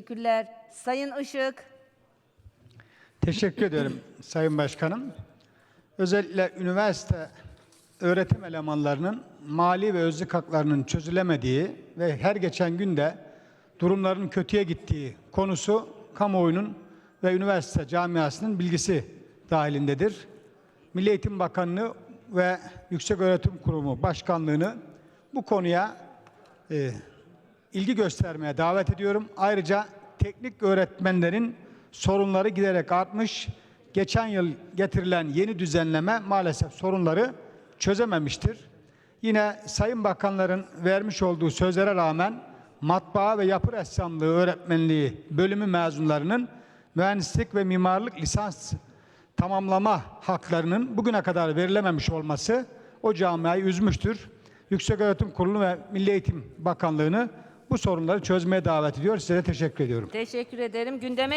Teşekkürler. Sayın Işık. Teşekkür ederim Sayın Başkanım. Özellikle üniversite öğretim elemanlarının mali ve özlük haklarının çözülemediği ve her geçen günde durumların kötüye gittiği konusu kamuoyunun ve üniversite camiasının bilgisi dahilindedir. Milli Eğitim Bakanlığı ve Yükseköğretim Kurumu Başkanlığı'nı bu konuya e, ilgi göstermeye davet ediyorum. Ayrıca teknik öğretmenlerin sorunları giderek artmış. Geçen yıl getirilen yeni düzenleme maalesef sorunları çözememiştir. Yine Sayın Bakanların vermiş olduğu sözlere rağmen matbaa ve yapı ressamlığı öğretmenliği bölümü mezunlarının mühendislik ve mimarlık lisans tamamlama haklarının bugüne kadar verilememiş olması o camiayı üzmüştür. Yükseköğretim Kurulu ve Milli Eğitim Bakanlığı'nı bu sorunları çözmeye davet ediyor. Size teşekkür ediyorum. Teşekkür ederim. Gündeme